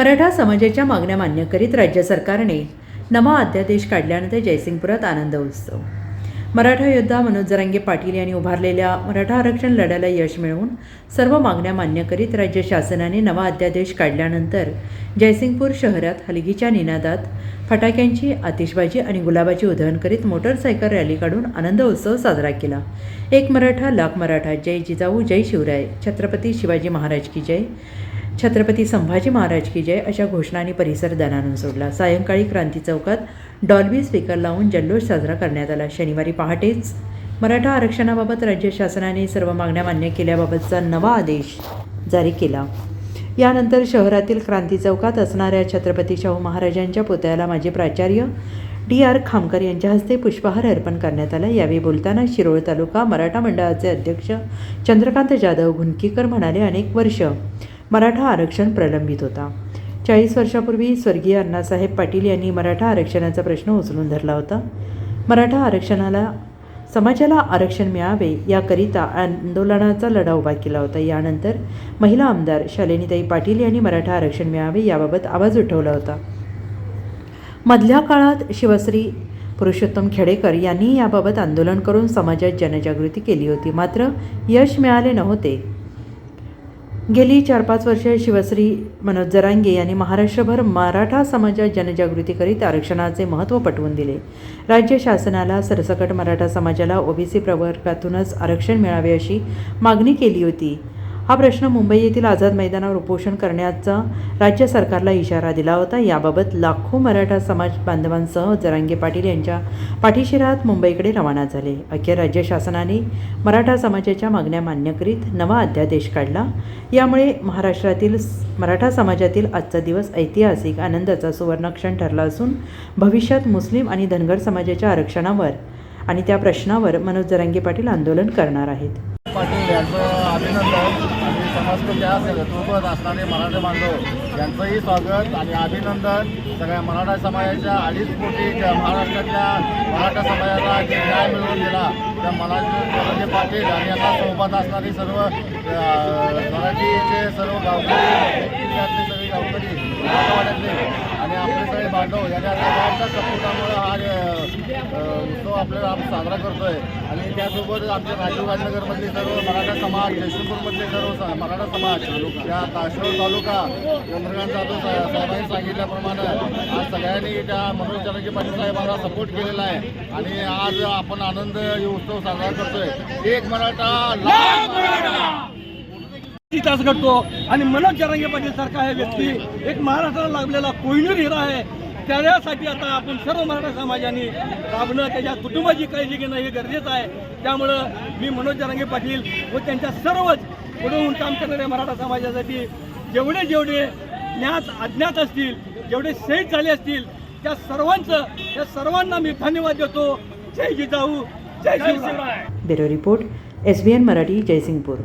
मराठा समाजाच्या मागण्या मान्य करीत राज्य सरकारने नवा अध्यादेश काढल्यानंतर जयसिंगपुरात आनंद उत्सव. मराठा योद्धा मनोज जरांगे पाटील यांनी उभारलेल्या मराठा आरक्षण लढ्याला यश मिळवून सर्व मागण्या मान्य करीत राज्य शासनाने नवा अध्यादेश काढल्यानंतर जयसिंगपूर शहरात हलगीच्या निनादात फटाक्यांची आतिषबाजी आणि गुलाबाची उधळण करीत मोटरसायकल रॅली काढून आनंद उत्सव साजरा केला. एक मराठा लाख मराठा जय जिजाऊ जय शिवराय. छत्रपती शिवाजी महाराज की जय. छत्रपती संभाजी महाराज की जय अशा घोषणांनी परिसर दणानून सोडला. सायंकाळी क्रांती चौकात डॉल्बी स्पीकर लावून जल्लोष साजरा करण्यात आला. शनिवारी पहाटेच मराठा आरक्षणाबाबत राज्य शासनाने सर्व मागण्या मान्य केल्याबाबतचा नवा आदेश जारी केला. यानंतर शहरातील क्रांती चौकात असणाऱ्या छत्रपती शाहू महाराजांच्या पुतळ्याला माजी प्राचार्य डी आर खामकर यांच्या हस्ते पुष्पहार अर्पण करण्यात आला. यावेळी बोलताना शिरोळ तालुका मराठा मंडळाचे अध्यक्ष चंद्रकांत जाधव घुनकीकर म्हणाले अनेक वर्ष मराठा आरक्षण प्रलंबित होता. चाळीस वर्षापूर्वी स्वर्गीय अण्णासाहेब पाटील यांनी मराठा आरक्षणाचा प्रश्न उचलून धरला होता. मराठा आरक्षणाला समाजाला आरक्षण मिळावे याकरिता आंदोलनाचा लढा उभा केला होता. यानंतर महिला आमदार शालिनीताई पाटील यांनी मराठा आरक्षण मिळावे याबाबत आवाज उठवला होता. मधल्या काळात शिवश्री पुरुषोत्तम खेडेकर यांनी याबाबत आंदोलन करून समाजात जनजागृती केली होती. मात्र यश मिळाले नव्हते. गेली चार पाच वर्ष शिवश्री मनोज जरांगे यांनी महाराष्ट्रभर मराठा समाजात जनजागृती करीत आरक्षणाचे महत्त्व पटवून दिले. राज्य शासनाला सरसकट मराठा समाजाला ओबीसी प्रवर्गातूनच आरक्षण मिळावे अशी मागणी केली होती. हा प्रश्न मुंबई येथील आझाद मैदानावर उपोषण करण्याचा राज्य सरकारला इशारा दिला होता. याबाबत लाखो मराठा समाज बांधवांसह जरांगे पाटील यांच्या पाठीशी राहत मुंबईकडे रवाना झाले. अखेर राज्य शासनाने मराठा समाजाच्या मागण्या मान्य करीत नवा अध्यादेश काढला. यामुळे महाराष्ट्रातील मराठा समाजातील आजचा दिवस ऐतिहासिक आनंदाचा सुवर्णक्षण ठरला असून भविष्यात मुस्लिम आणि धनगर समाजाच्या आरक्षणावर आणि त्या प्रश्नावर मनोज जरांगे पाटील आंदोलन करणार आहेत. पाटील यांचं अभिनंदन. आणि समाजच्या नेतृत्वात असणारे मराठा बांधव. यांचंही स्वागत आणि अभिनंदन. सगळ्या मराठा समाजाच्या अडीच कोटी महाराष्ट्रातल्या मराठा समाजाला जे न्याय मिळवून दिला त्या मराठी पाटील आणि यांना सोबत असणारी सर्व मराठीचे सर्व गावकरी जिल्ह्यातले सगळे गावकरी मराठवाड्यातले आणि आपले सगळे बांधव यांच्या सगळ्यांच्या सपोर्टामुळे हा उत्सव आपल्याला आपण साजरा करतोय. आणि त्यासोबत आमच्या राजीव गांधीनगरमधले सर्व मराठा समाज जयसिंगपूरमधले सर्व मराठा समाज त्या काश्मीर तालुका चंद्रकांत जाधव साहेबांनी सांगितल्याप्रमाणे आज सगळ्यांनी त्या मनोज जरांगे पाटील साहेबांना सपोर्ट केलेला आहे. आणि आज आपण आनंद उत्सव साजरा करतोय. एक मराठा लाख मराठा! तास घडतो? आणि मनोज चरंगे पाटील सारखा हे व्यक्ती एक महाराष्ट्राला लाभलेला कोहिनूर हिरा आहे. त्यासाठी आता आपण सर्व मराठा समाजाने राबणं त्याच्या कुटुंबाची काळजी घेणं हे गरजेचं आहे. त्यामुळं मी मनोज जरांगे पाटील व त्यांच्या सर्वच पुढून काम करणाऱ्या मराठा समाजासाठी जेवढे जेवढे ज्ञात अज्ञात असतील जेवढे शहीद झाले असतील त्या सर्वांचं त्या सर्वांना मी धन्यवाद देतो. जय जिजाऊ जय Shivrai. Bureau report S B N Marathi Jaysingpur.